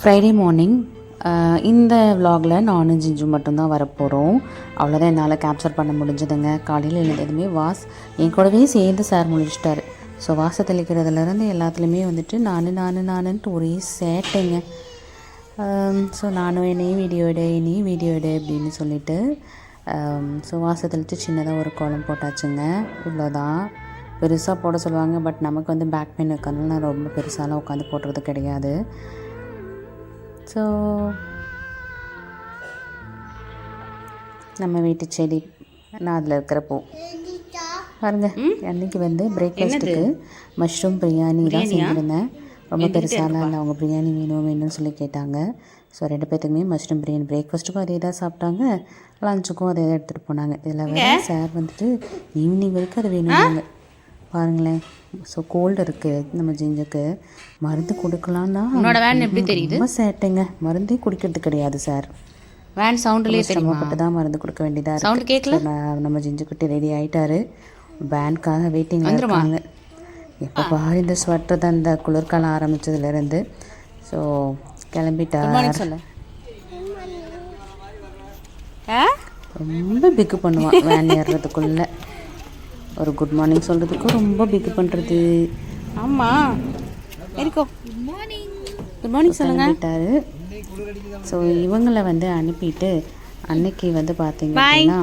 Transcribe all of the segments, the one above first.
Friday morning uh, இந்த வ்ளாகில் நானும் ஜிஞ்சும் மட்டும்தான் வரப்போகிறோம் அவ்வளோதான் என்னால் கேப்சர் பண்ண முடிஞ்சதுங்க. காலையில் எழுந்ததுமே வாஸ் என் கூடவே சேர்ந்து சார் முடிச்சிட்டார் ஸோ வாசை தெளிக்கிறதுலேருந்து எல்லாத்துலேயுமே வந்துட்டு நான் நான் நானுன்ட்டு ஒரே சேட்டைங்க. Um, ஸோ நானும் என்னையும் வீடியோ எடு என்னையும் வீடியோ எடு அப்படின்னு சொல்லிட்டு um, ஸோ வாசை தெளித்து சின்னதாக ஒரு கோலம் போட்டாச்சுங்க. இவ்வளோதான் பெருசாக போட சொல்லுவாங்க பட் நமக்கு வந்து பேக் பெயின் இருக்கிறதுனால நான் ரொம்ப பெருசாலாம் உட்காந்து போடுறது கிடையாது. ஸோ நம்ம வீட்டு செடி நான் அதில் இருக்கிற பூ. பாருங்க அன்னைக்கு வந்து பிரேக்ஃபாஸ்ட்டுக்கு மஷ்ரூம் பிரியாணி தான் செஞ்சுருந்தேன். ரொம்ப பெருசாலாம் அவங்க பிரியாணி வேணும் வேணும்னு சொல்லி கேட்டாங்க. ஸோ ரெண்டு பேர்த்துக்குமே மஷ்ரூம் பிரியாணி பிரேக்ஃபாஸ்ட்டுக்கும் அதே தான் சாப்பிட்டாங்க. லஞ்சுக்கும் அதே தான் எடுத்துகிட்டு போனாங்க. இதில் வேற சார் வந்துட்டு ஈவினிங் வரைக்கும் அது வேணும்னாங்க. பாருங்களேன். ஸோ கோல்டு இருக்குது நம்ம ஜிஞ்சுக்கு மருந்து கொடுக்கலான்னா உன்னோட வேன் எப்படி தெரியுது? ரொம்ப சேட்டைங்க. மருந்தே குடிக்கிறது கிடையாது சார் வேன் சவுண்ட்லேயே தெரியுமா? சிரமப்பட்டு தான் மருந்து கொடுக்க வேண்டியதாக சவுண்ட் கேட்கல நம்ம ஜிஞ்சு குட்டி ரெடி ஆயிட்டாரு பேன்க்காக வெயிட்டிங் இருக்காங்க. எப்போ பாரு இந்த ஸ்வெட்டர் தான் இந்த குளிர்காலம் ஆரம்பிச்சதுலேருந்து. ஸோ கிளம்பிட்டார். சொல்ல. ரொம்ப பிக்கு பண்ணுவான் வேன் ஏறுறதுக்குள்ள. ஒரு குட் மார்னிங் சொல்கிறதுக்கும் ரொம்ப பிக்கு பண்ணுறது ஆமா. இருக்கோ. குட் மார்னிங் குட் மார்னிங் சொல்லுங்க. கிளம்பிட்டாரு ஸோ இவங்களை வந்து அனுப்பிட்டு அன்னைக்கு வந்து பார்த்தீங்க அப்படின்னா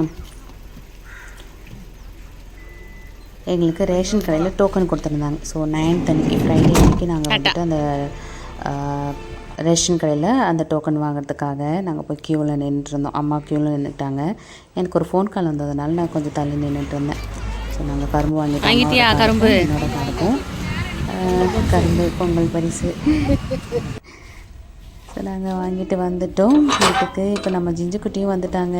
எங்களுக்கு ரேஷன் கடையில் டோக்கன் கொடுத்துருந்தாங்க. ஸோ நைன்த் அன்னைக்கு ஃப்ரைடே அன்னைக்கு நாங்கள் வந்துட்டு அந்த ரேஷன் கடையில் அந்த டோக்கன் வாங்குறதுக்காக நாங்கள் போய் க்யூவில் நின்றுருந்தோம். அம்மா க்யூவில் நின்றுட்டாங்க எனக்கு ஒரு ஃபோன் கால் வந்ததுனால நான் கொஞ்சம் தள்ளி நின்றுட்டு இருந்தேன். ஸோ நாங்கள் கரும்பு வாங்கிட்டு வாங்கிட்டியா? கரும்பு? ஆ, கரும்பு பொங்கல் பரிசு. ஸோ நாங்கள் வாங்கிட்டு வந்துட்டோம். வீட்டுக்கு. இப்போ நம்ம ஜிஞ்சு குட்டியும் வந்துட்டாங்க.